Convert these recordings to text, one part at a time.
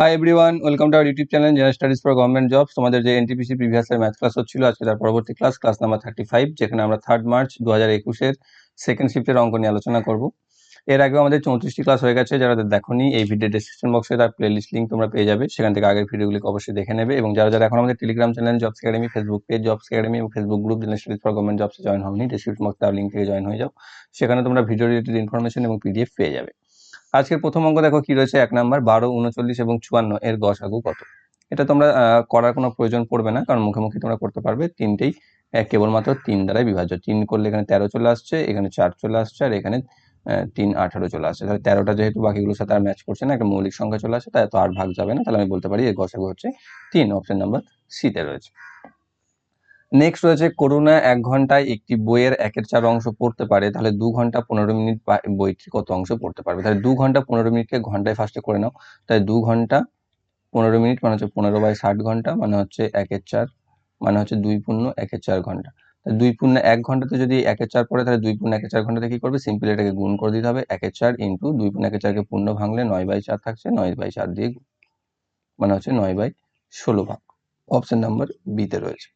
Hi everyone welcome to our YouTube channel general studies for government jobs তোমাদের যে NTPC previous math class হচ্ছিল, আজকে তার পরবর্তী class class number thirty five যেখানে আমরা থার্ড মার্চ দু হাজার একুশের সেকেন্ড শিফটের অঙ্ক নিয়ে আলোচনা করব। এর আগেও আমাদের চৌত্রিশটি ক্লাস হয়ে গেছে, যারা দেখোনি, এই ভিডিও ডিসক্রিপশন বক্সে তার প্লেলিস্ট লিঙ্ক তোমরা পেয়ে যাবে, সেখান থেকে আগের ভিডিওগুলিকে অবশ্যই দেখে নেবে। এবং যারা যারা এখন আমাদের Telegram channel jobs academy Facebook page jobs academy এবং Facebook group general studies for government জবসে join হওনি ডিসক্রিপশন বক্সে তার লিঙ্ক থেকে জয়েন হয়ে যাও। সেখানে তোমরা ভিডিও রিলেটেড ইনফরমেশন এবং পিডিএফ পেয়ে যাবে। আজকের প্রথম অঙ্ক দেখো কি রয়েছে? এক নাম্বার, বারো, উনচল্লিশ এবং চুয়ান্ন এর গসাগু কত? এটা তোমরা করার কোনো প্রয়োজন পড়বে না, কারণ মুখোমুখি তোমরা করতে পারবে। তিনটেই কেবলমাত্র তিন দ্বারাই বিভাজ্য। তিন করলে এখানে তেরো চলে আসছে, এখানে চার চলে আসছে, আর এখানে তিন আঠারো চলে আসছে। তাহলে তেরোটা যেহেতু বাকিগুলোর সাথে আর ম্যাচ করছে না, একটা মৌলিক সংখ্যা চলে আসে, তাই তো আর ভাগ যাবে না। তাহলে আমি বলতে পারি এর গসাগু হচ্ছে তিন। অপশন নাম্বার সিতে রয়েছে। নেক্সট রয়েছে করোনা, এক ঘন্টায় একটি বইয়ের একের চার অংশ পড়তে পারে, তাহলে দু ঘণ্টা পনেরো মিনিট বা- বইটি কত অংশ পড়তে পারবে? তাহলে দু ঘণ্টা পনেরো মিনিটকে ঘন্টায় ফার্স্টে করে নাও। তাই দু ঘণ্টা পনেরো মিনিট মানে হচ্ছে পনেরো বাই ষাট ঘণ্টা মানে হচ্ছে একের চার মানে হচ্ছে দুই পূর্ণ একের চার ঘণ্টা। দুই পূর্ণ এক ঘন্টাতে যদি একের চার পড়ে, তাহলে দুই পূর্ণ একের চার ঘন্টাতে কি করবে? সিম্পল এটাকে গুণ করে দিতে হবে, একের চার ইন্টু দুই পূর্ণ একের চারকে পূর্ণ ভাঙলে নয় বাই চার থাকছে, নয় বাই চার দিয়ে মানে হচ্ছে নয় বাই ষোলো ভাগ। অপশন নাম্বার বিতে রয়েছে।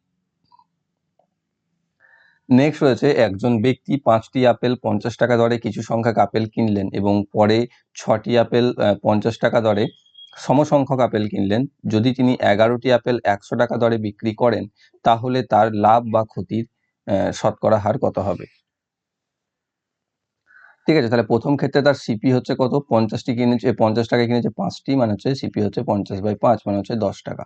নেক্সট রয়েছে একজন ব্যক্তি পাঁচটি আপেল পঞ্চাশ টাকা দরে, কিছু সংখ্যক আপেল কিনলেন এবং পরে ছটি আপেল পঞ্চাশ টাকা দরে সমসংখ্যক আপেল কিনলেন। যদি তিনি এগারোটি আপেল একশো টাকা দরে বিক্রি করেন, তাহলে তার লাভ বা ক্ষতির শতকরা হার কত হবে? ঠিক আছে, তাহলে প্রথম ক্ষেত্রে তার সিপি হচ্ছে কত? পঞ্চাশটি কিনেছে, পঞ্চাশ টাকা কিনেছে পাঁচটি মানে হচ্ছে সিপি হচ্ছে পঞ্চাশ বাই পাঁচ মানে হচ্ছে দশ টাকা।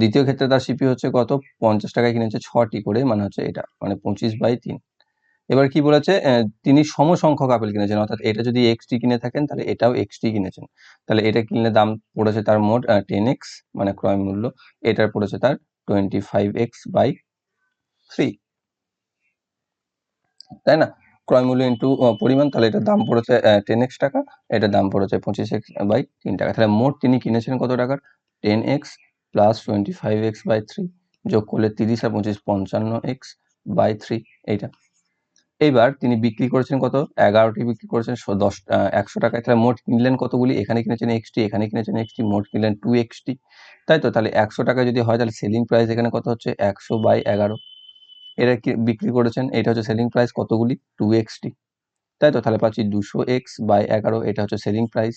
দ্বিতীয় ক্ষেত্রে তার সিপি হচ্ছে কত? পঞ্চাশ টাকায় কিনেছে ছটি করে মানে হচ্ছে এটা মানে পঁচিশ বাই তিন। এবার কি বলেছে? তিনি সমসংখ্যক আপেল কিনেছেন, অর্থাৎ এটা যদি এক্সটি কিনে থাকেন, তাহলে এটাও এক্সটি কিনেছেন। তাহলে এটা কিনলে দাম পড়েছে তার মোট টেন এক্স মানে ক্রয় মূল্য, এটার পড়েছে তার twenty five x by three তাই না? ক্রয় মূল্য ইন্টু পরিমাণ, তাহলে এটার দাম পড়েছে টেন এক্স টাকা, এটার দাম পড়েছে পঁচিশ এক্স বাই তিন টাকা। তাহলে মোট তিনি কিনেছেন কত টাকার? Ten x plus twenty five x by three যোগ করলে তিরিশ আর পঁচিশ পঞ্চান্ন এক্স বাই থ্রি এইটা। এইবার তিনি বিক্রি করেছেন কত? এগারোটি বিক্রি করেছেন দশ একশো টাকায় তাহলে মোট কিনলেন কতগুলি? এখানে কিনেছেন এক্সটি এখানে কিনেছেন এক্সটি মোট কিনলেন টু এক্সটি তাই তো? তাহলে একশো টাকা যদি হয়, তাহলে সেলিং প্রাইস এখানে কত হচ্ছে? একশো বাই এগারো। এরা বিক্রি করেছেন? এটা হচ্ছে সেলিং প্রাইস কতগুলি? টু এক্সটি তাই তো? তাহলে পাচ্ছি দুশো এক্স বাই এগারো, এটা হচ্ছে সেলিং প্রাইস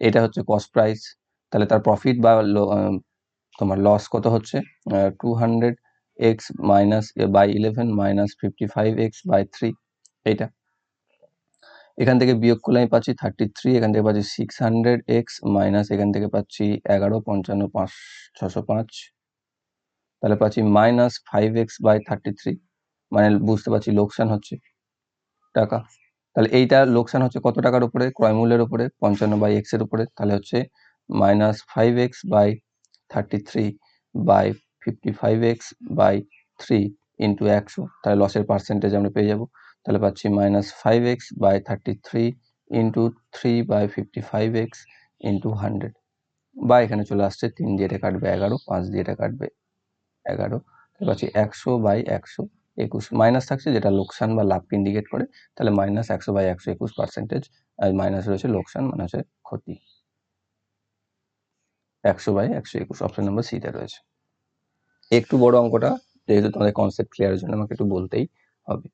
এটা হচ্ছে কস্ট প্রাইস তাহলে তার প্রফিট বা তোমার লস কত হচ্ছে? Two hundred x minus by eleven minus fifty five x by three এইটা। এখান থেকে বিয়োগ করলে আমি পাচ্ছি থার্টি থ্রি এখান থেকে পাচ্ছি সিক্স হান্ড্রেড এক্স মাইনাস এখান থেকে পাচ্ছি এগারো, পঞ্চান্ন, পাঁচ ছশো পাঁচ। তাহলে পাচ্ছি minus five x by thirty three মানে বুঝতে পারছি লোকসান হচ্ছে টাকা। তাহলে এইটা লোকসান হচ্ছে কত টাকার উপরে? ক্রয়মূল্যের উপরে, পঞ্চান্ন বাই এক্সের উপরে, তাহলে হচ্ছে minus five x by thirty three by fifty five x by three into একশো তাহলে লসের পার্সেন্টেজ আমরা পেয়ে যাব। তাহলে পাচ্ছি minus five x by thirty three into three by fifty five x into hundred বা এখানে চলে আসছে তিন দিয়ে এটা কাটবে এগারো, পাঁচ দিয়ে এটা কাটবে এগারো। তাহলে পাচ্ছি একশো বাই একশো একুশ। মাইনাস থাকছে যেটা লোকসান বা লাভকে ইন্ডিকেট করে। তাহলে মাইনাস একশো বাই একশো একুশ পার্সেন্টেজ আর মাইনাস রয়েছে লোকসান মানে হচ্ছে ক্ষতি। একশো বাই একশো একুশ। অপশন নাম্বার সিতে রয়েছে। একটু বড় অঙ্কটা, যেহেতু তোমাদের কনসেপ্ট ক্লিয়ারের জন্য আমাকে একটু বলতেই হবে।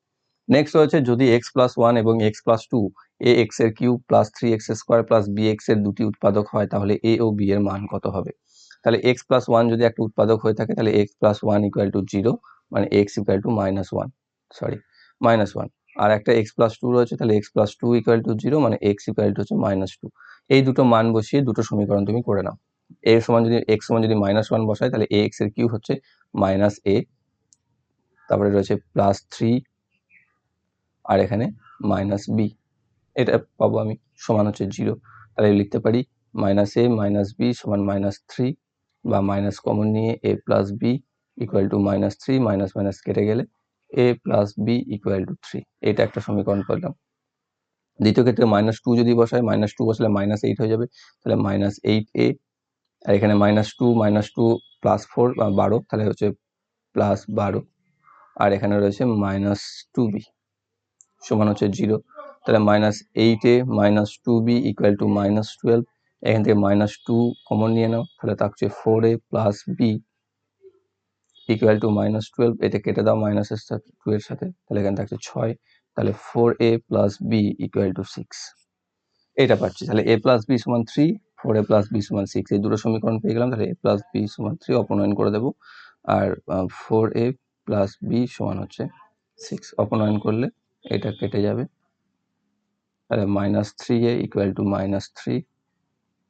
নেক্সট রয়েছে, যদি এক্স প্লাস ওয়ান এবং এক্স প্লাস টু এ এক্সের cube plus three x square plus b এক্সের দুটি উৎপাদক হয়, তাহলে এ ও বি এর মান কত হবে? তাহলে এক্স প্লাস ওয়ান যদি একটা উৎপাদক হয়ে থাকে, তাহলে x plus one equal to zero মানে x equal to minus one sorry minus one আর একটা এক্স প্লাস টু রয়েছে, তাহলে x plus two equal to zero মানে এক্স ইকুয়াল টু হচ্ছে মাইনাস টু এই দুটো মান বসিয়ে দুটো সমীকরণ তুমি করে নাও। এ সমান যদি এক্স সমান যদি মাইনাস ওয়ান বসায় তাহলে এ এক্সের কিউব হচ্ছে মাইনাস এ তারপরে রয়েছে প্লাস থ্রি আর এখানে মাইনাস বি এটা পাবো আমি সমান হচ্ছে জিরো তাহলে লিখতে পারি মাইনাস এ মাইনাস বি সমান মাইনাস থ্রি বা মাইনাস কমন নিয়ে a plus b equal to minus three minus minus কেটে গেলে a plus b equal to three এটা একটা সমীকরণ পেলাম দ্বিতীয় ক্ষেত্রে মাইনাস টু যদি বসায় মাইনাস টু বসালে মাইনাস এইট হয়ে যাবে, তাহলে মাইনাস এইট এ আর এখানে minus two minus two plus four বা বারো, তাহলে হচ্ছে প্লাস বারো। আর এখানে রয়েছে মাইনাস টু বি সমান হচ্ছে জিরো তাহলে minus eight minus two b equal to minus twelve এখান থেকে মাইনাস টু কমন নিয়ে নাও, তাহলে থাকছে four a plus b equal to minus twelve এটা কেটে দাও মাইনাসের সাথে টু এর সাথে, তাহলে এখানে থাকছে ছয়, তাহলে four a plus b equal to six এটা পাচ্ছি, তাহলে এ প্লাস বি সমান three four a plus b সমান সিক্স এই দুটো সমীকরণ পেয়ে গেলাম, তাহলে এ প্লাস বি সমান থ্রি অপনয়ন করে দেবো। আর ফোর এ প্লাস বি সমান হচ্ছে সিক্স অপনয়ন করলে এটা কেটে যাবে। তাহলে minus three a equal to minus three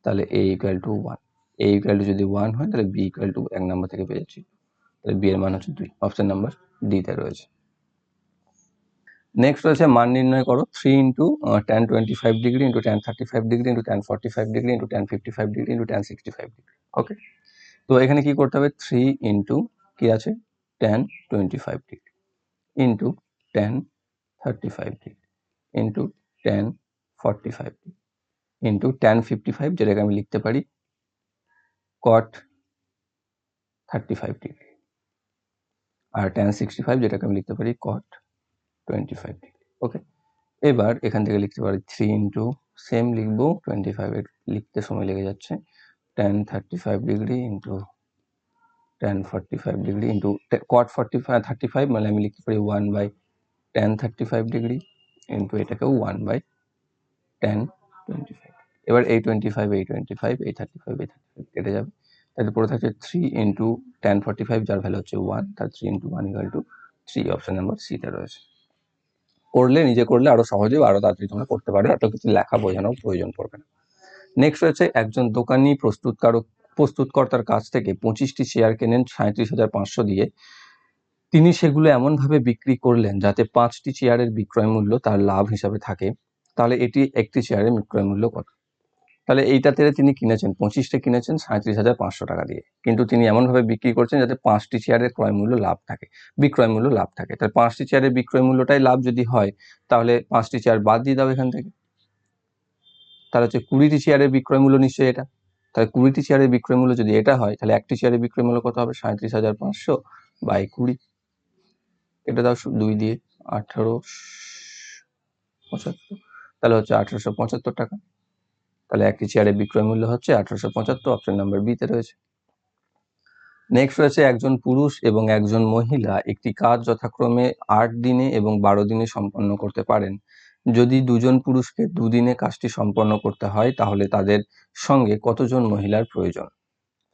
তাহলে a equal to one a equal to যদি ওয়ান হয়, তাহলে বি ইকুয়াল টু এক নাম্বার থেকে পেয়ে যাচ্ছি। তাহলে বি এর মান হচ্ছে দুই। অপশান নাম্বার ডিতে রয়েছে। নেক্সট রয়েছে মান নির্ণয় করো three into tan twenty five degree into tan thirty five degree into tan forty five degree into tan fifty five degree into tan sixty five degree okay তো এখানে কি করতে হবে? থ্রি ইন্টু কি আছে? Tan twenty five degree into tan thirty five degree into tan forty five degree into tan fifty five যেটাকে আমি লিখতে পারি কট থার্টি ফাইভ ডিগ্রি আর টেন সিক্সটি ফাইভ যেটাকে আমি লিখতে পারি cot twenty five degree okay এবার এখান থেকে লিখতে পারি থ্রি ইন্টু সেম লিখব টোয়েন্টি ফাইভ লিখতে সময় লেগে যাচ্ছে। Tan thirty five degree into tan forty five degree into cot forty five thirty five মানে আমি লিখতে পারি one by tan thirty five degree into এটাকেও one by tan twenty five এবার এই টোয়েন্টি ফাইভ এই টোয়েন্টি ফাইভ এই thirty five এই থার্টি ফাইভ কেটে যাবে। তাহলে পরে থাকছে three into tan forty five যার ভ্যালু হচ্ছে ওয়ান তার three into one equal to three option number সিতে রয়েছে। করলে, নিজে করলে আরও সহজে আরও তাড়াতাড়ি তোমরা করতে পারবে। এত কিছু লেখা বোঝানোর প্রয়োজন পড়বে না। নেক্সট রয়েছে একজন দোকানি প্রস্তুতকারক প্রস্তুতকর্তার কাছ থেকে পঁচিশটি শেয়ার কেনেন সাঁত্রিশ হাজার পাঁচশো দিয়ে। তিনি সেগুলো এমনভাবে বিক্রি করলেন যাতে পাঁচটি চেয়ারের বিক্রয় মূল্য তার লাভ হিসাবে থাকে। তাহলে এটি একটি চেয়ারের বিক্রয় মূল্য কত? তাহলে এইটাতে তিনি কিনেছেন, পঁচিশটা কিনেছেন সাঁত্রিশ হাজার পাঁচশো টাকা দিয়ে। কিন্তু তিনি এমনভাবে বিক্রি করছেন যাতে পাঁচটি চেয়ারের ক্রয় মূল্য লাভ থাকে, বিক্রয় মূল্য লাভ থাকে। তাহলে পাঁচটি চেয়ারের বিক্রয় মূল্যটাই লাভ যদি হয়, তাহলে পাঁচটি চেয়ার বাদ দিয়ে দাও এখান থেকে। তাহলে হচ্ছে কুড়িটি চেয়ারের বিক্রয় মূল্য নিশ্চয়ই এটা। তাহলে কুড়িটি চেয়ারের বিক্রয় মূল্য যদি এটা হয়, তাহলে একটি চেয়ারের বিক্রয় মূল্য কত হবে? সাঁত্রিশ হাজার পাঁচশো বাই কুড়ি। এটা দাও দুই দিয়ে আঠারো পঁচাত্তর। তাহলে হচ্ছে আঠারোশো পঁচাত্তর টাকা। তাহলে একটি চেয়ারের বিক্রয় মূল্য হচ্ছে আঠারোশো পঁচাত্তর অপশন নাম্বার বিতে রয়েছে। নেক্সট রয়েছে একজন পুরুষ এবং একজন মহিলা একটি কাজ যথাক্রমে আট দিনে এবং বারো দিনে সম্পন্ন করতে পারেন। যদি দুজন পুরুষকে দুদিনে কাজটি সম্পন্ন করতে হয়, তাহলে তাদের সঙ্গে কতজন মহিলার প্রয়োজন?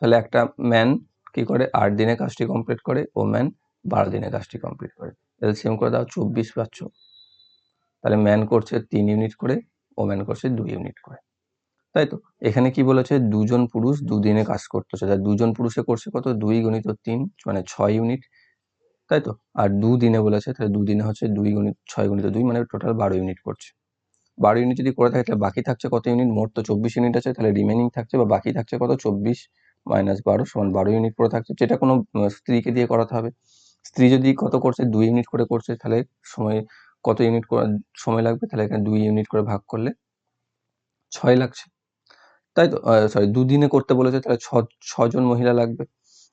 তাহলে একটা ম্যান কি করে? আট দিনে কাজটি কমপ্লিট করে ও ম্যান বারো দিনে কাজটি কমপ্লিট করে। এলসিএম করে দাও, চব্বিশ পাচ্ছ। তাহলে ম্যান করছে তিন ইউনিট করে, ও ম্যান করছে দুই ইউনিট করে। তাই তো? এখানে কি বলেছে? দুজন পুরুষ দুদিনে কাজ করতেছে। তাই দুজন পুরুষে করছে কত? দুই গণিত তিন মানে ছয় ইউনিট। তাই তো? আর দুদিনে বলেছে, তাহলে দুদিনে হচ্ছে দুই গণিত, ছয় গণিত দুই মানে টোটাল বারো ইউনিট করছে। বারো ইউনিট যদি করে থাকে, তাহলে বাকি থাকছে কত ইউনিট? মোট তো চব্বিশ ইউনিট আছে, তাহলে রিমেনিং থাকছে বা বাকি থাকছে কত? চব্বিশ মাইনাস বারো সমান বারো ইউনিট করে থাকছে, যেটা কোনো স্ত্রীকে দিয়ে করাতে হবে। স্ত্রী যদি কত করছে? দুই ইউনিট করে করছে, তাহলে সময়, কত ইউনিট সময় লাগবে? তাহলে এখানে দুই ইউনিট করে ভাগ করলে ছয় লাগছে। তাই তো? সরি দুদিনে করতে বলেছে, তাহলে ছ, ছজন মহিলা লাগবে।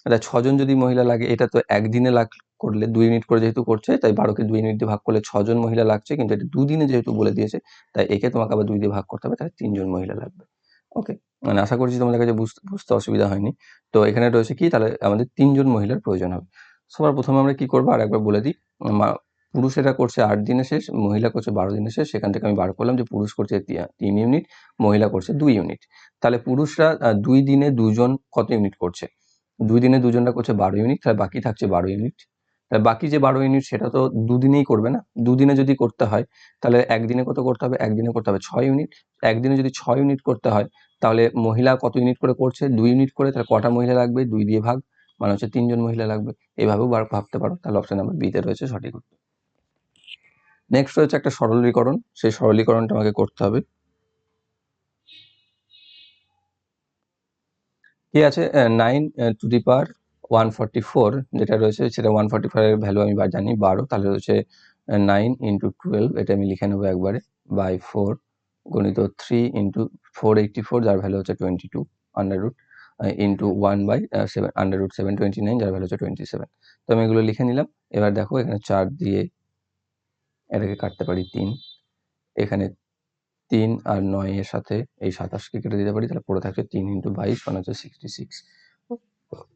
আচ্ছা ছজন যদি মহিলা লাগে, এটা তো একদিনে লাগ, করলে দুই ইউনিট করে যেহেতু করছে, তাই বারোকে দুই ইউনিট দিয়ে ভাগ করলে ছজন মহিলা লাগছে, কিন্তু এটা দুদিনে যেহেতু বলে দিয়েছে, তাই একে তোমাকে আবার দুই দিয়ে ভাগ করতে হবে, তাহলে তিনজন মহিলা লাগবে। ওকে মানে আশা করছি তোমাদের কাছে বুঝতে বুঝতে অসুবিধা হয়নি। তো এখানে রয়েছে কি? তাহলে আমাদের তিনজন মহিলার প্রয়োজন হবে। সবার প্রথমে আমরা কি করব? আর একবার বলে দিই। পুরুষেরা করছে আট দিনে শেষ, মহিলা করছে বারো দিনে শেষ। সেখান থেকে আমি বার করলাম যে পুরুষ করছে তিন ইউনিট মহিলা করছে দুই ইউনিট তাহলে পুরুষরা দুই দিনে দুজন কত ইউনিট করছে? দুই দিনে দুজনটা করছে বারো ইউনিট তাহলে বাকি থাকছে বারো ইউনিট তাহলে বাকি যে বারো ইউনিট সেটা তো দুদিনেই করবে না? দুদিনে যদি করতে হয়, তাহলে একদিনে কত করতে হবে? একদিনে করতে হবে ছয় ইউনিট একদিনে যদি ছয় ইউনিট করতে হয়, তাহলে মহিলা কত ইউনিট করে করছে? দুই ইউনিট করে, তাহলে কটা মহিলা লাগবে? দুই দিয়ে ভাগ মানে হচ্ছে তিনজন মহিলা লাগবে। এভাবেও ভাবতে পারো। তাহলে অপশন নাম্বার বিতে রয়েছে সঠিক উত্তর। নেক্সট রয়েছে একটা সরলীকরণ। সেই সরলীকরণটা আমাকে করতে হবে। কি আছে? Nine to the power one forty four যেটা রয়েছে, সেটা ওয়ান ফর্টি ফোর এর ভ্যালু আমি জানি বারো। তাহলে রয়েছে নাইন ইন্টু টুয়েলভ এটা আমি লিখে নেব একবারে বাই ফোর গণিত three into four eighty four যার ভ্যালু হচ্ছে twenty two under root into one by seven under root seven twenty nine যার ভ্যালু হচ্ছে টোয়েন্টি সেভেন তো আমি এগুলো লিখে নিলাম। এবার দেখো, এখানে চার দিয়ে এটাকে কাটতে পারি তিন। এখানে তিন আর নয় এর সাথে এই সাতাশকে কেটে দিতে পারি, তাহলে পড়ে থাকছে তিন ইন্টু বাইশ মানে হচ্ছে সিক্সটি সিক্স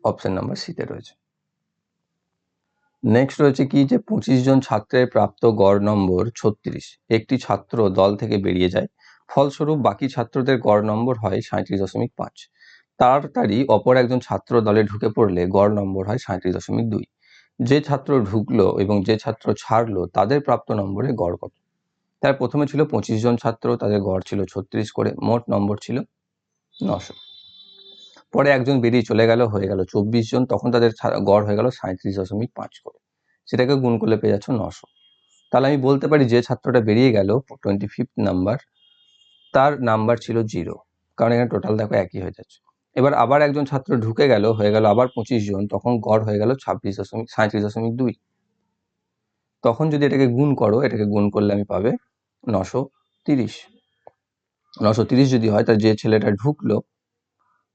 অপশান নাম্বার সিতে রয়েছে। নেক্সট রয়েছে কি যে পঁচিশ জন ছাত্রের প্রাপ্ত গড় নম্বর ছত্রিশ। একটি ছাত্র দল থেকে বেরিয়ে যায়, ফলস্বরূপ বাকি ছাত্রদের গড় নম্বর হয় সাঁত্রিশ দশমিক পাঁচ। তাড়াতাড়ি অপর একজন ছাত্র দলে ঢুকে পড়লে গড় নম্বর হয় সাঁত্রিশ দশমিক দুই। যে ছাত্র ঢুকলো এবং যে ছাত্র ছাড়লো, তাদের প্রাপ্ত নম্বরে গড় কত? তার প্রথমে ছিল পঁচিশ জন ছাত্র, তাদের গড় ছিল ছত্রিশ করে, মোট নম্বর ছিল নশো। পরে একজন বেরিয়ে চলে গেল, হয়ে গেল চব্বিশ জন, তখন তাদের গড় হয়ে গেল সাঁত্রিশ দশমিক পাঁচ করে। সেটাকে গুণ করলে পেয়ে যাচ্ছ নশো। তাহলে আমি বলতে পারি যে ছাত্রটা বেরিয়ে গেল, টোয়েন্টি ফিফথ নাম্বার, তার নাম্বার ছিল জিরো। কারণ এখানে টোটাল দেখো একই হয়ে যাচ্ছে। এবার আবার একজন ছাত্র ঢুকে গেল, হয়ে গেল আবার পঁচিশ জন, তখন গড় হয়ে গেল ছাব্বিশ দশমিক সাঁত্রিশ দশমিক দুই। তখন যদি এটাকে গুণ করো, এটাকে গুণ করলে আমি পাবে নশো তিরিশ। নশো তিরিশ যদি হয় তাহলে যে ছেলেটা ঢুকলো,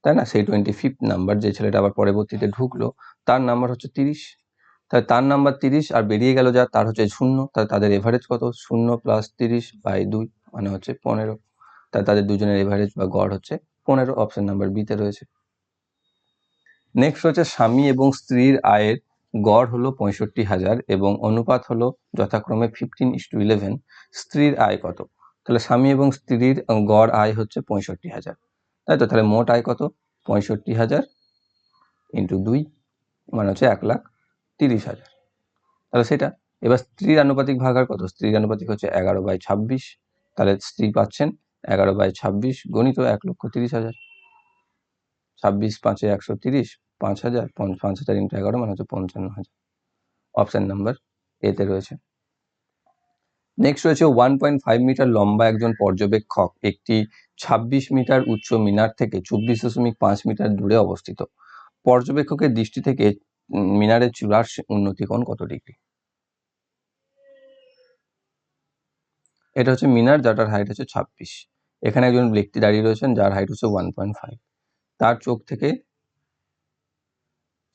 তাই না? সেই টোয়েন্টি ফিফথ নাম্বার যে ছেলেটা আবার পরবর্তীতে ঢুকলো, তার নাম্বার হচ্ছে তিরিশ। তাহলে তার নাম্বার তিরিশ আর বেরিয়ে গেল যা, তার হচ্ছে শূন্য। তাহলে তাদের এভারেজ কত? শূন্য প্লাস তিরিশ বাই দুই মানে হচ্ছে পনেরো। তাহলে তাদের দুজনের এভারেজ বা গড় হচ্ছে পনেরো অপশন নাম্বার বিতে রয়েছে। নেক্সট হচ্ছে স্বামী এবং স্ত্রীর আয়ের গড় হলো পঁয়ষট্টি হাজার এবং অনুপাত হলো যথাক্রমে ফিফটিন ইস টু ইলেভেন স্ত্রীর আয় কত? তাহলে স্বামী এবং স্ত্রীর গড় আয় হচ্ছে পঁয়ষট্টি হাজার। তাই তো? তাহলে মোট আয় কত? পঁয়ষট্টি হাজার ইন্টু দুই মানে হচ্ছে এক লাখ তিরিশ হাজার। তাহলে সেটা, এবার স্ত্রীর আনুপাতিক ভাগার কত? স্ত্রীর আনুপাতিক হচ্ছে এগারো বাই ছাব্বিশ, তাহলে স্ত্রী পাচ্ছেন এগারো বাই ছাব্বিশ গণিত এক লক্ষ তিরিশ হাজার। ছাব্বিশ পাঁচে একশো তিরিশ, পাঁচ হাজার পাঁচ হাজার ইন্টু এগারো মানে হচ্ছে পঞ্চান্ন হাজার। অপশান নাম্বার এতে রয়েছে। নেক্সট রয়েছে ওয়ান পয়েন্ট ফাইভ মিটার লম্বা একজন পর্যবেক্ষক। একটি ছাব্বিশ মিটার উচ্চ মিনার থেকে চব্বিশ দশমিক পাঁচ মিটার দূরে অবস্থিত। পর্যবেক্ষকের দৃষ্টি থেকে মিনারের চূড়ার উন্নতিকোণ কত ডিগ্রি? এটা হচ্ছে মিনার যাটার হাইট হচ্ছে ছাব্বিশ। এখানে একজন ব্যক্তি দাঁড়িয়ে রয়েছেন যার হাইট হচ্ছে ওয়ান পয়েন্ট ফাইভ তার চোখ থেকে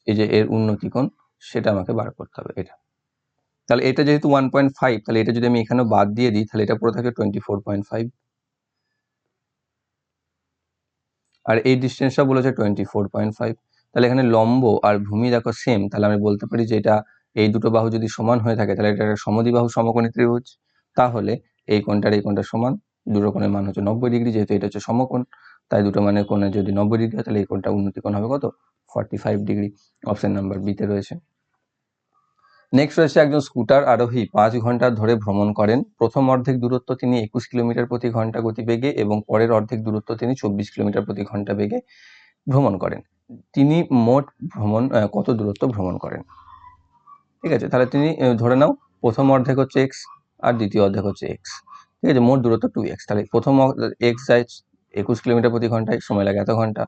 এই যে এর উন্নতি উন্নতিকোণ সেটা আমাকে বার করতে হবে, এটা। তাহলে এটা যেহেতু ওয়ান পয়েন্ট ফাইভ তাহলে এটা যদি আমি এখানে বাদ দিয়ে দিই, তাহলে এটা পড়ে থাকে টোয়েন্টি ফোর পয়েন্ট ফাইভ আর এই ডিস্টেন্সটা বলেছে টোয়েন্টি ফোর পয়েন্ট ফাইভ তাহলে এখানে লম্ব আর ভূমি দেখো সেম তাহলে আমি বলতে পারি যে এটা এই দুটো বাহু যদি সমান হয়ে থাকে, তাহলে এটা একটা সমদ্বিবাহু সমকোণী ত্রিভুজ। তাহলে এই কোণটার এই কোণটা সমান দুটো কোণের মান হচ্ছে নব্বই ডিগ্রি, যেহেতু এটা হচ্ছে সমকোণ, তাই দুটো মানের কোণে যদি নব্বই ডিগ্রি হয়, তাহলে এই কোণটা উন্নতিকোণ হবে কত? Forty five degree option number বিতে রয়েছে। নেক্সট রয়েছে একজন স্কুটার আরোহী। পাঁচ ঘণ্টা ধরে ভ্রমণ করেন। প্রথম অর্ধেক দূরত্ব তিনি একুশ কিলোমিটার প্রতি ঘণ্টা গতিবেগে এবং পরের অর্ধেক দূরত্ব তিনি চব্বিশ কিলোমিটার প্রতি ঘণ্টা বেগে ভ্রমণ করেন। তিনি মোট ভ্রমণ কত দূরত্ব ভ্রমণ করেন? ঠিক আছে, তাহলে তিনি ধরে নাও, প্রথম অর্ধেক হচ্ছে এক্স আর দ্বিতীয় অর্ধেক হচ্ছে এক্স ঠিক আছে, মোট দূরত্ব টু এক্স তাহলে প্রথম এক্স যায় একুশ কিলোমিটার প্রতি ঘন্টায়, সময় লাগে এত ঘণ্টা।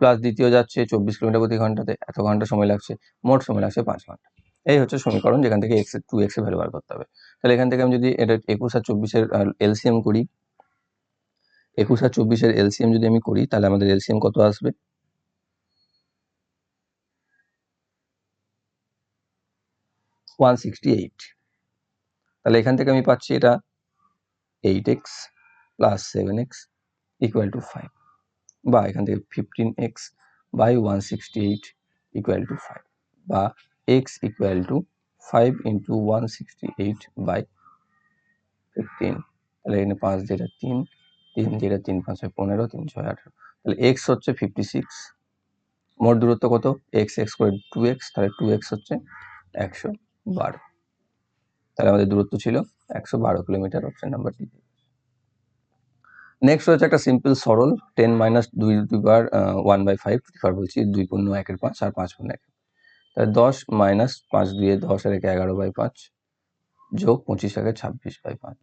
প্লাস দ্বিতীয় যাচ্ছে চব্বিশ কিলোমিটার প্রতি ঘন্টাতে, এত ঘণ্টা সময় লাগছে, মোট সময় লাগছে পাঁচ ঘণ্টা। এই হচ্ছে সমীকরণ যেখান থেকে এক্স টু এক্সের ভ্যালু বার করতে হবে। তাহলে এখান থেকে আমি যদি এটা একুশ আর চব্বিশের এলসিএম করি, একুশ আর চব্বিশের এলসিএম যদি আমি করি, তাহলে আমাদের এলসিএম কত আসবে? ওয়ান সিক্সটি এইট তাহলে এখান থেকে আমি পাচ্ছি এটা eight x plus seven x equal to five বা এখান থেকে fifteen x by one sixty eight equal to five বা x equal to five into one sixty eight by fifteen তাহলে এখানে পাঁচ যেটা তিন তিন যেটা তিন, পাঁচ হয় পনেরো, তিন ছয় আঠারো। তাহলে এক্স হচ্ছে ফিফটি সিক্স মোট দূরত্ব কত? এক্স এক্স করে টু এক্স তাহলে টু এক্স হচ্ছে একশো বারো। তাহলে আমাদের দূরত্ব ছিল একশো বারো kilometre option number d next হচ্ছে একটা সিম্পল সরল টেন মাইনাস দুই দুইবার ওয়ান বাই ফাইভ বলছি দুই পূর্ণ একের পাঁচ আর পাঁচ পূর্ণ এক তাহলে দশ মাইনাস পাঁচ দুয়ে দশ আর একে এগারো বাই পাঁচ যোগ পঁচিশ একে ছাব্বিশ বাই পাঁচ।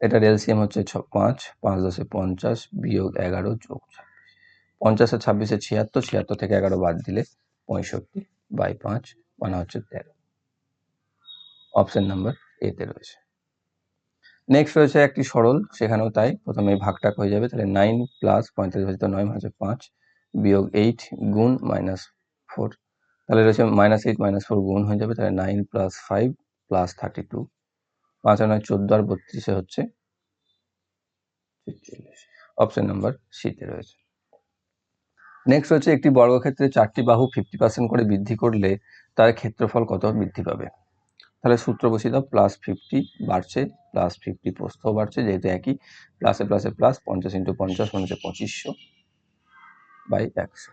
এটার এলসিএম হচ্ছে ছ, পাঁচ পাঁচ দশে পঞ্চাশ বিয়োগ এগারো যোগ পঞ্চাশ আর ছাব্বিশে ছিয়াত্তর ছিয়াত্তর থেকে এগারো বাদ দিলে পঁয়ষট্টি বাই পাঁচ মানে হচ্ছে তেরো। অপশন নাম্বার এতে রয়েছে। নেক্সট রয়েছে একটি সরল, সেখানেও তাই প্রথমে এই ভাগটা হয়ে যাবে, তাহলে নাইন প্লাস পঁয়তাল্লিশ ভাজিত নয় মানে পাঁচ বিয়োগ এইট গুণ মাইনাস ফোর তাহলে রয়েছে মাইনাস এইট মাইনাস ফোর গুণ হয়ে যাবে, তাহলে nine plus five plus thirty two পাঁচ আর নয় চোদ্দ আর বত্রিশে হচ্ছে অপশন নাম্বার সিতে রয়েছে। নেক্সট হচ্ছে একটি বর্গক্ষেত্রে চারটি বাহু ফিফটি পার্সেন্ট করে বৃদ্ধি করলে তার ক্ষেত্রফল কত বৃদ্ধি পাবে? তাহলে সূত্র বসিয়ে দাও প্লাস ফিফটি বাড়ছে প্লাস ফিফটি প্রস্থ বাড়ছে, যেহেতু একই প্লাসে প্লাসে প্লাস পঞ্চাশ ইন্টু পঞ্চাশ মানে হচ্ছে পঁচিশশো বাই একশো।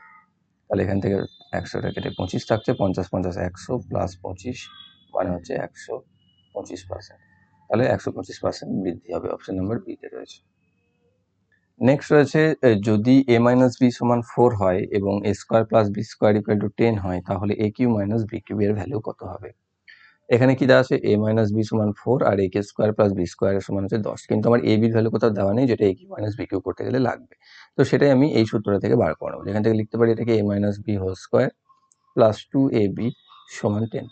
তাহলে এখান থেকে একশোটা কেটে পঁচিশ থাকছে, পঞ্চাশ পঞ্চাশ একশো প্লাস পঁচিশ মানে হচ্ছে একশো পঁচিশ পার্সেন্ট তাহলে একশো পঁচিশ পার্সেন্ট বৃদ্ধি হবে অপশন নাম্বার বিতে রয়েছে। নেক্সট রয়েছে যদি এ মাইনাস বি সমান ফোর হয় এবং a square plus b square equal to ten হয়, তাহলে a cube minus b cube এর ভ্যালু কত হবে? এখানে কি দেওয়া আছে? এ মাইনাস বি সমান ফোর আর এ কে স্কোয়ার প্লাস বি স্কোয়ার সমান হচ্ছে দশ। কিন্তু আমার এ বির ভ্যালু কোথাও দেওয়া নেই, যেটা a cube minus b cube করতে গেলে লাগবে। তো সেটাই আমি এই সূত্রটা থেকে বার করে নেব। যেখান থেকে লিখতে পারি এটাকে a minus b whole square plus two a b সমান টেন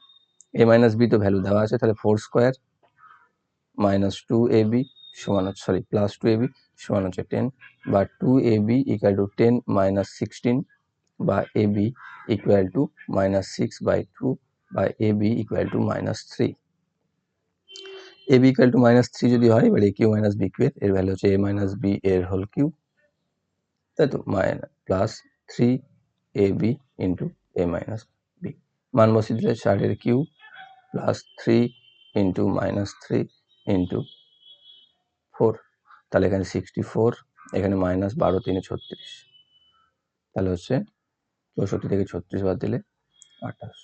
এ মাইনাস বি তো ভ্যালু দেওয়া আছে, তাহলে four square minus two a b সমান হচ্ছে sorry plus two a b সমান হচ্ছে টেন বা two a b equal to ten minus sixteen বা a b equal to minus six by two বা a b equal to minus three a b equal to minus three যদি হয়, এবার a cube minus b cube এর value হচ্ছে a minus b এর whole cube. তাই তো minus plus three a b into a minus b মান বসিয়ে চারের cube plus three into minus three into four তাহলে এখানে সিক্সটি ফোর এখানে মাইনাস বারো, তিনে ছত্রিশ। তাহলে হচ্ছে চৌষট্টি থেকে ছত্রিশ বাদ দিলে আঠাশ।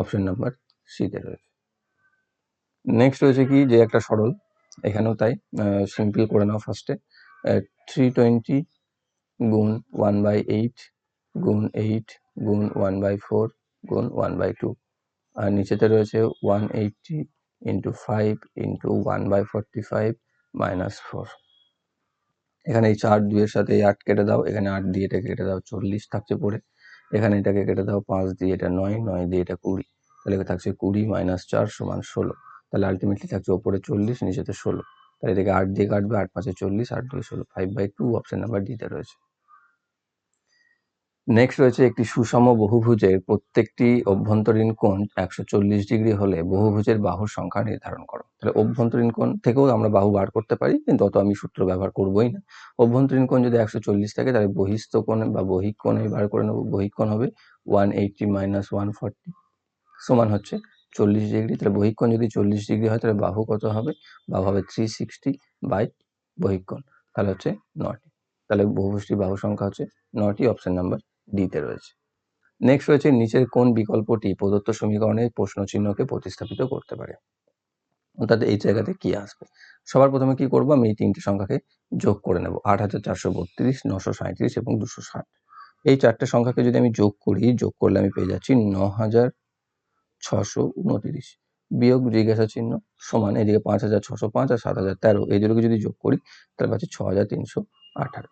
অপশন নাম্বার সিতে রয়েছে। নেক্সট রয়েছে কি? যে একটা সরল, এখানেও তাই সিম্পল করে নাও ফার্স্টে থ্রি টোয়েন্টি গুণ ওয়ান বাই এইট গুণ এইট গুণ ওয়ান বাই ফোর গুণ ওয়ান বাই টু আর নিচেতে রয়েছে one eighty into five into one by forty five minus four এখানে এই চার দুইয়ের সাথে আট কেটে দাও, এখানে আট দিয়ে এটা কেটে দাও, চল্লিশ থাকছে পড়ে। এখানে এটাকে কেটে দাও পাঁচ দিয়ে এটা নয় নয় দিয়ে এটা কুড়ি। তাহলে থাকছে কুড়ি মাইনাস চার সমান ষোলো। তাহলে আলটিমেটলি থাকছে ওপরে চল্লিশ, নিচেতে ষোলো। তাহলে এটাকে আট দিয়ে কাটবে, আট পাঁচে চল্লিশ, আট দুই ষোলো five by two option number ডিতে রয়েছে। নেক্সট রয়েছে একটি সুষম বহুভুজের প্রত্যেকটি অভ্যন্তরীণ কোণ একশো চল্লিশ ডিগ্রি হলে বহুভুজের বাহুর সংখ্যা নির্ধারণ করো। তাহলে অভ্যন্তরীণ কোণ থেকেও আমরা বাহু বার করতে পারি, কিন্তু অত আমি সূত্র ব্যবহার করবোই না। অভ্যন্তরীণ কোণ যদি একশো চল্লিশ থাকে, তাহলে বহিস্থ কোণ বা বহিক কোণ বার করে নেব বহিক কোণ হবে one eighty minus one forty সমান হচ্ছে চল্লিশ ডিগ্রি। তাহলে বহিক কোণ যদি চল্লিশ ডিগ্রি হয়, তাহলে বাহু কত হবে? বাহু হবে থ্রি সিক্সটি বাই বহিক কোণ, তাহলে হচ্ছে নটি তাহলে বহুভুজটি বাহু সংখ্যা হচ্ছে নটি অপশন নাম্বার ডিতে রয়েছে। নেক্সট রয়েছে, নিচের কোন বিকল্পটি প্রদত্ত সমীকরণে প্রশ্ন চিহ্নকে প্রতিস্থাপিত করতে পারে? অর্থাৎ এই জায়গাতে কি আসবে? সবার প্রথমে কি করব? আমি এই তিনটি সংখ্যাকে যোগ করে নেব। আট হাজার চারশো বত্রিশ, নশো সাঁত্রিশ এবং দুশো ষাট। এই চারটে সংখ্যাকে যদি আমি যোগ করি, যোগ করলে আমি পেয়ে যাচ্ছি ন হাজার ছশো উনতিরিশ। বিয়োগ জিজ্ঞাসা চিহ্ন সমান এদিকে পাঁচ হাজার ছশো পাঁচ আর সাত হাজার তেরো। এই দুটোকে যদি যোগ করি, তাহলে পাচ্ছি ছ হাজার তিনশো আঠারো।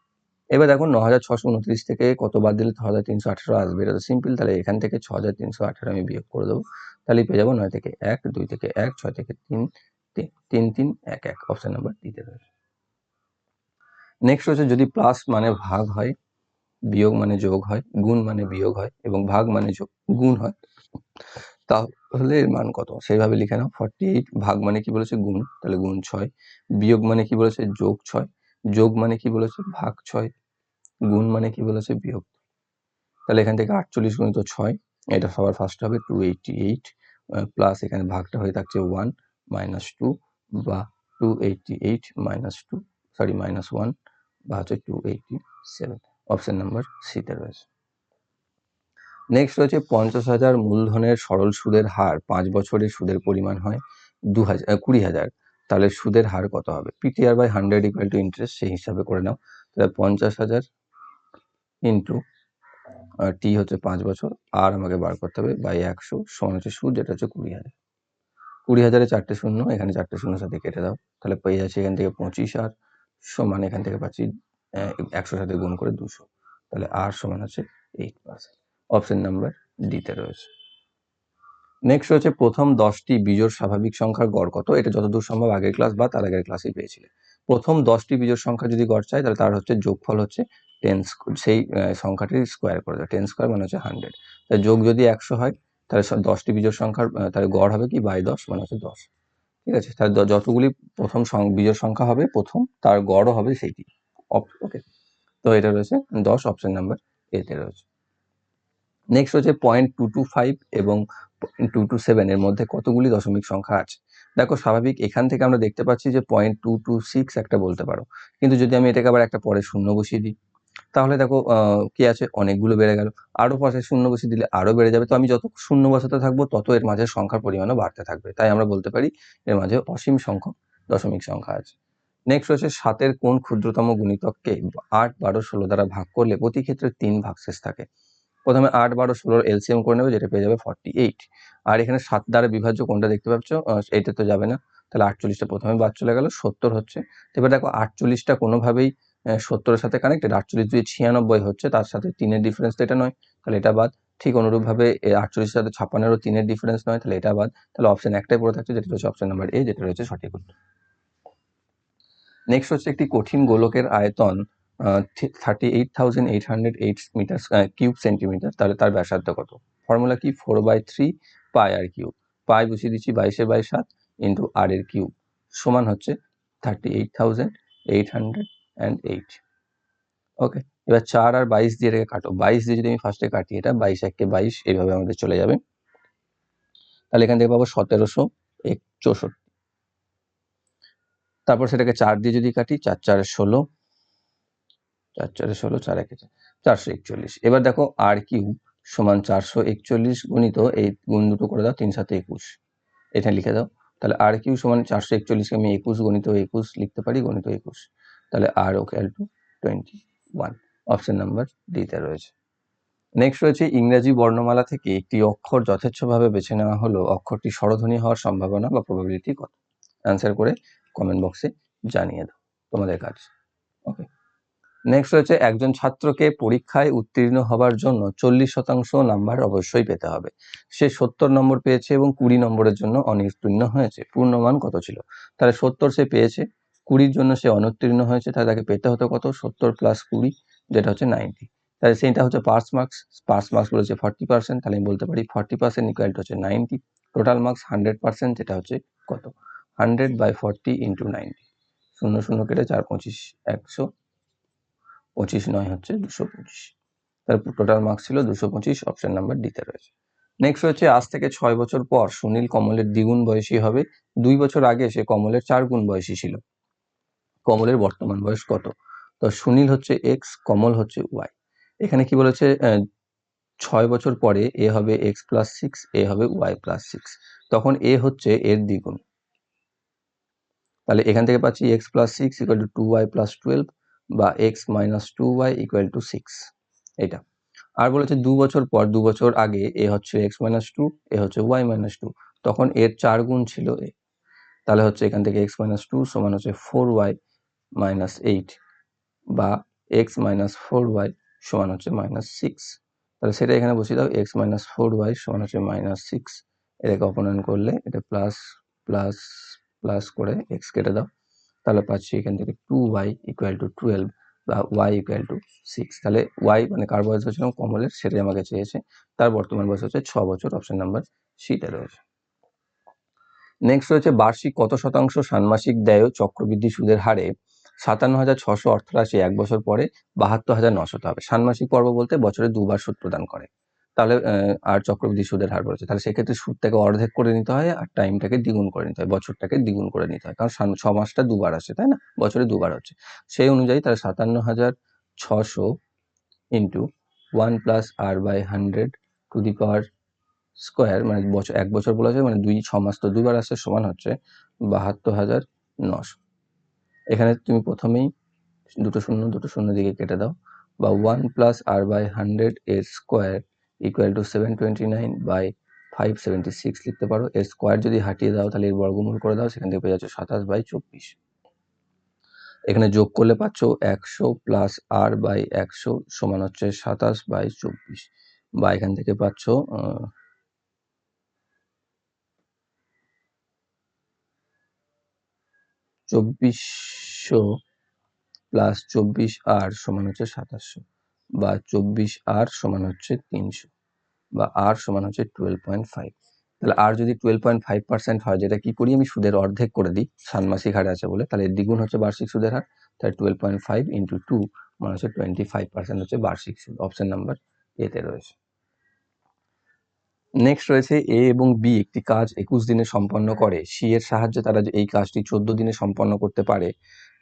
এবার দেখো ন হাজার ছশো উনত্রিশ থেকে কত বাদ দিলে ছ হাজার তিনশো আঠারো আসবে? এটা তো সিম্পল তাহলে এখান থেকে ছ হাজার তিনশো আঠারো আমি বিয়োগ করে দেবো। তাহলে পেয়ে যাব নয় থেকে এক, দুই থেকে এক, ছয় থেকে তিন তিন তিন এক এক। অপশন নাম্বার দিতে রয়েছে। নেক্সট হচ্ছে যদি প্লাস মানে ভাগ হয়, বিয়োগ মানে যোগ হয়, গুণ মানে বিয়োগ হয় এবং ভাগ মানে যোগ, গুণ হয়, তাহলে এর মান কত? সেইভাবে লিখে নাও। ফর্টি এইট ভাগ মানে কি বলেছে? গুণ। তাহলে গুণ ছয়। বিয়োগ মানে কি বলেছে? যোগ ছয়। যোগ মানে কি বলেছে? ভাগ ছয়, গুণ মানে কি বলেছে? বিয়োগ। তাহলে এখান থেকে আটচল্লিশ গুণিত ছয়, এটা সবার ফার্স্ট হবে টু এইটটি এইট প্লাস এখানে ভাগটা হয়ে থাকছে ওয়ান মাইনাস টু বা two eighty eight minus two sorry minus one বা হচ্ছে two eighty seven option number সিতে রয়েছে। নেক্সট রয়েছে পঞ্চাশ হাজার মূলধনের সরল সুদের হার। পাঁচ বছরের সুদের পরিমাণ হয় দু হাজার কুড়ি হাজার। তাহলে সুদের হার কত হবে? PTR by hundred equal to interest সেই হিসাবে করে নাও। তাহলে পঞ্চাশ হাজার ইন্টু টি হচ্ছে পাঁচ বছর আর আমাকে বার করতে হবে বাই একশো, সমান হচ্ছে সুদ, যেটা হচ্ছে কুড়ি হাজার। কুড়ি হাজারে চারটে শূন্য, এখানে চারটে শূন্য সাথে কেটে দাও। তাহলে পেয়ে যাচ্ছে এখান থেকে পঁচিশ আর সমান এখান থেকে পাচ্ছি একশো সাথে গুণ করে দুশো। তাহলে আর সমান হচ্ছে এইট পার্সেন্ট অপশন নাম্বার ডিতে রয়েছে। নেক্সট হচ্ছে প্রথম দশটি বিজোড় স্বাভাবিক সংখ্যার গড় কত? এটা যতদূর সম্ভব আগের ক্লাস বা তার আগের ক্লাসেই পেয়েছিলে। প্রথম দশটি বিজোড় সংখ্যা যদি গড় চাই তাহলে তার হচ্ছে যোগফল হচ্ছে টেন সেই সংখ্যাটির স্কোয়ার করে দেয়। টেন স্কোয়ার মানে হচ্ছে হান্ড্রেড তাই যোগ যদি একশো হয়, তাহলে দশটি বিজোড় সংখ্যার তাহলে গড় হবে কি? বাই দশ মানে হচ্ছে দশ। ঠিক আছে? তাহলে যতগুলি প্রথম বিজোড় সংখ্যা হবে প্রথম, তার গড়ও হবে সেইটি। ওকে। তো এটা রয়েছে দশ অপশন নাম্বার এতে রয়েছে। নেক্সট হচ্ছে পয়েন্ট টু টু ফাইভ এবং টু টু সেভেনের মধ্যে কতগুলি দশমিক সংখ্যা আছে? দেখো স্বাভাবিক এখান থেকে আমরা দেখতে পাচ্ছি যে পয়েন্ট টু টু সিক্স একটা বলতে পারো। কিন্তু যদি আমি এটাকে আবার একটা পরে শূন্য বসিয়ে দিই, তাহলে দেখো কি আছে? অনেকগুলো বেড়ে গেল। আরও পাশে শূন্য বসিয়ে দিলে আরও বেড়ে যাবে। তো আমি যত শূন্য বসাতে থাকব, তত এর মাঝে সংখ্যার পরিমাণও বাড়তে থাকবে। তাই আমরা বলতে পারি এর মাঝে অসীম সংখ্যক দশমিক সংখ্যা আছে। নেক্সট হচ্ছে সাতের কোন ক্ষুদ্রতম গুণিতককে আট, বারো, ষোলো দ্বারা ভাগ করলে প্রতি ক্ষেত্রে তিন ভাগশেষ থাকে। প্রথমে আট, বারো ষোলোর এলসিএম করে নেবে, যেটা পেয়ে যাবে ফর্টি এইট আর এখানে সাত দ্বারা বিভাজ্য কোনটা দেখতে পাচ্ছ? এইটা তো যাবে না। তাহলে আটচল্লিশটা প্রথমে বাদ চলে গেল, সত্তর হচ্ছে। এবার দেখো, আটচল্লিশটা কোনোভাবেই সত্তরের সাথে কানেক্টেড আটচল্লিশ দুই ছিয়ানব্বই হচ্ছে, তার সাথে তিনের ডিফারেন্স তো এটা নয়। তাহলে এটা বাদ। ঠিক অনুরূপভাবে আটচল্লিশের সাথে ছাপ্পান্নেরও তিনের ডিফারেন্স নয়, তাহলে এটা বাদ। তাহলে অপশন একটাই পড়ে থাকছে, যেটা রয়েছে অপশন নাম্বার এ যেটা রয়েছে সঠিক নেক্সট হচ্ছে একটি কঠিন গোলকের আয়তন। Thirty eight thousand eight hundred eight metre cube centimetre তাহলে তার ব্যাসার্ধ কত? ফর্মুলা কি? Four by three pi r cube pi বসিয়ে দিচ্ছি বাইশে বাই সাত ইন্টু আর এর কিউব সমান হচ্ছে thirty eight thousand eight hundred and eight okay এবার চার আর বাইশ দিয়ে এটাকে কাটো। বাইশ দিয়ে যদি আমি ফার্স্টে কাটি, এটা বাইশ একে বাইশ এইভাবে আমাদের চলে যাবে। তাহলে এখান থেকে পাবো সতেরোশো এক চৌষট্টি। তারপর সেটাকে চার দিয়ে যদি কাটি, চার, চারে, ষোলো চার চারে ষোলো চার একে চার, চারশো একচল্লিশ। এবার দেখো আর কিউ সমান চারশো একচল্লিশ গুণিত এই গুণ দুটো করে দাও তিন সাথে একুশ। এটা লিখে দাও। তাহলে আর কিউ সমান চারশো একচল্লিশকে আমি একুশ গণিত একুশ লিখতে পারি গণিত একুশ। তাহলে r equal to twenty one. Option number ডিতে রয়েছে। নেক্সট রয়েছে ইংরেজি বর্ণমালা থেকে একটি অক্ষর যথেচ্ছভাবে বেছে নেওয়া হলো অক্ষরটি স্বরধ্বনি হওয়ার সম্ভাবনা বা প্রবাবিলিটি কত? অ্যান্সার করে কমেন্ট বক্সে জানিয়ে দাও। তোমাদের কাজ। ওকে নেক্সট রয়েছে, একজন ছাত্রকে পরীক্ষায় উত্তীর্ণ হবার জন্য চল্লিশ শতাংশ নাম্বার অবশ্যই পেতে হবে। সে সত্তর নম্বর পেয়েছে এবং কুড়ি নম্বরের জন্য অনুত্তীর্ণ হয়েছে। পূর্ণমান কত ছিল? তাহলে সত্তর সে পেয়েছে, কুড়ির জন্য সে অনুত্তীর্ণ হয়েছে, তাহলে তাকে পেতে হতো কত? সত্তর প্লাস কুড়ি, যেটা হচ্ছে নাইনটি তাহলে সেইটা হচ্ছে পাস মার্কস পাস মার্কস বলেছে ফর্টি পার্সেন্ট তাহলে আমি বলতে পারি ফর্টি পার্সেন্ট ইকুয়াল হচ্ছে ninety total marks hundred percent যেটা হচ্ছে কত? Hundred by forty into ninety শূন্য শূন্য কেটে চার পঁচিশ, একশো পঁচিশ নয় হচ্ছে দুশো পঁচিশ। তার টোটাল মার্কস ছিল দুশো পঁচিশ অপশন নাম্বার ডিতে রয়েছে। নেক্সট হচ্ছে আজ থেকে ছয় বছর পর সুনীল কমলের দ্বিগুণ বয়সী হবে। দুই বছর আগে সে কমলের চার গুণ বয়সী ছিল। কমলের বর্তমান বয়স কত? তো সুনীল হচ্ছে এক্স কমল হচ্ছে ওয়াই এখানে কি বলেছে? ছয় বছর পরে এ হবে এক্স প্লাস সিক্স এ হবে ওয়াই প্লাস সিক্স তখন এ হচ্ছে এর দ্বিগুণ। তাহলে এখান থেকে পাচ্ছি x plus six equal to two y plus twelve বা x minus two y equal to six এটা। আর বলেছে দু বছর পর, দু বছর আগে এ হচ্ছে এক্স মাইনাস টু এ হচ্ছে ওয়াই মাইনাস টু তখন এর চার গুণ ছিল এ। তাহলে হচ্ছে এখান থেকে এক্স মাইনাস টু সমান হচ্ছে ফোর ওয়াই মাইনাস এইট বা এক্স মাইনাস ফোর ওয়াই সমান হচ্ছে মাইনাস সিক্স তাহলে সেটা এখানে বসিয়ে দাও এক্স মাইনাস ফোর ওয়াই সমান হচ্ছে মাইনাস সিক্স এটাকে অপনয়ন করলে এটা প্লাস প্লাস প্লাস করে এক্স কেটে দাও। তাহলে পাচ্ছি এখান থেকে two y equal to twelve বা ওয়াই ইকুয়াল টু সিক্স তাহলে ওয়াই মানে কার বয়স হয়েছিল? কমলের, সেটাই আমাকে চেয়েছে। তার বর্তমান বয়স হচ্ছে ছ বছর অপশন নাম্বার সিতে রয়েছে। নেক্সট রয়েছে, বার্ষিক কত শতাংশ ষান্মাসিক দেয় চক্রবৃদ্ধি সুদের হারে? সাতান্ন হাজার ছশো অর্থরাশি এক বছর পরে বাহাত্তর হাজার নশো হবে। ষান্মাসিক পর্ব বলতে বছরে দুবার সুদ প্রদান করে। তাহলে আর চক্রবৃদ্ধি সুদের হার বলেছে। তাহলে সেক্ষেত্রে সুদটাকে অর্ধেক করে নিতে হয় আর টাইমটাকে দ্বিগুণ করে নিতে হয়, বছরটাকে দ্বিগুণ করে নিতে হয়। কারণ ছ মাসটা দুবার আসে, তাই না? বছরে দুবার হচ্ছে। সেই অনুযায়ী তাহলে সাতান্ন হাজার ছশো into one plus r by hundred to the power square মানে বছর, এক বছর বলা যায় মানে দুই ছ মাস তো দুবার আসে, সমান হচ্ছে বাহাত্তর হাজার নশো। এখানে তুমি প্রথমেই দুটো শূন্য দুটো শূন্য দিকে কেটে দাও। বা one plus r by hundred এর square equal to seven twenty nine by five seventy six লিখতে পারো। এর স্কোয়ার যদি হাটিয়ে দাও, তাহলে এর বর্গমূল করে দাও, সেখান থেকে পেয়ে যাচ্ছে সাতাশ বাই চব্বিশ। এখানে যোগ করলে পাচ্ছ একশো প্লাস আর বাই একশো সমান হচ্ছে সাতাশ বাই চব্বিশ। বা এখান থেকে পাচ্ছ চব্বিশশো প্লাস চব্বিশ আর সমান হচ্ছে সাতাশশো। বা চব্বিশ আর সমান হচ্ছে তিনশো বা আর সমান হচ্ছে টুয়েলভ পয়েন্ট ফাইভ তাহলে আর যদি টুয়েলভ পয়েন্ট ফাইভ পার্সেন্ট হয়, যেটা কি করি আমি? সুদের অর্ধেক করে দিই। ষান্মাসিক হারে আছে বলে। তাহলে দ্বিগুণ হচ্ছে বার্ষিক সুদের হার। তাহলে twelve point five into two মানে হচ্ছে টোয়েন্টি ফাইভ পার্সেন্ট হচ্ছে বার্ষিক সুদ। অপশন নাম্বার এতে রয়েছে। নেক্সট রয়েছে এ এবং বি একটি কাজ একুশ দিনে সম্পন্ন করে। সি এর সাহায্যে তারা এই কাজটি চোদ্দ দিনে সম্পন্ন করতে পারে,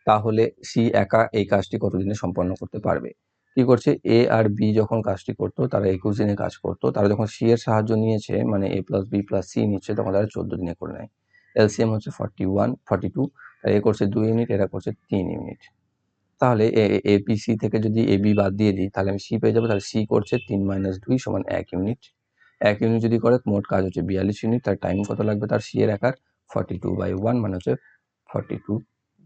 তাহলে সি একা এই কাজটি কত দিনে সম্পন্ন করতে পারবে? কি করছে? এ আর বি যখন কাজটি করতো, তারা একুশ দিনে কাজ করতো। তারা যখন সি এর সাহায্য নিয়েছে মানে a plus b plus c নিচ্ছে, তখন তারা চোদ্দ দিনে করে নেয়। এলসিএম হচ্ছে ফর্টি ওয়ান ফর্টি টু এ করছে দুই ইউনিট এরা করছে তিন ইউনিট তাহলে এ পি সি থেকে যদি এ বি বাদ দিয়ে দিই, তাহলে আমি সি পেয়ে যাব। তাহলে সি করছে তিন মাইনাস দুই সমান এক ইউনিট এক ইউনিট যদি করে, মোট কাজ হচ্ছে বিয়াল্লিশ ইউনিট তার টাইম কত লাগবে? তার সি এর আকার ফর্টি টু বাই ওয়ান মানে হচ্ছে ফর্টি টু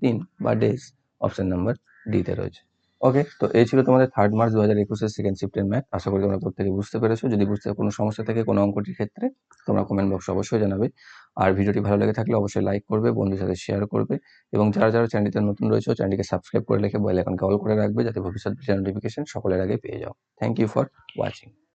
দিন বা ডেজ অপশন নাম্বার ডিতে রয়েছে। ওকে তো এই ছিল তোমাদের থার্ড মার্চ দু হাজার একুশের সেকেন্ড শিফটের ম্যাথ আশা করি তোমরা প্রত্যেকে বুঝতে পেরেছ। যদি বুঝতে কোনো সমস্যা থাকে কোনো অঙ্কটির ক্ষেত্রে, তোমরা কমেন্ট বক্সে অবশ্যই জানাবে। আর ভিডিওটি ভালো লেগে থাকলে অবশ্যই লাইক করবে বন্ধুর সাথে শেয়ার করবে এবং যারা যারা চ্যানেলটিতে নতুন রয়েছে চ্যানেলটিকে সাবস্ক্রাইব করে রেখে বেল আইকনকে অল করে রাখবে যাতে ভবিষ্যৎ নোটিফিকেশন সকলের আগে পেয়ে যাও। Thank you for watching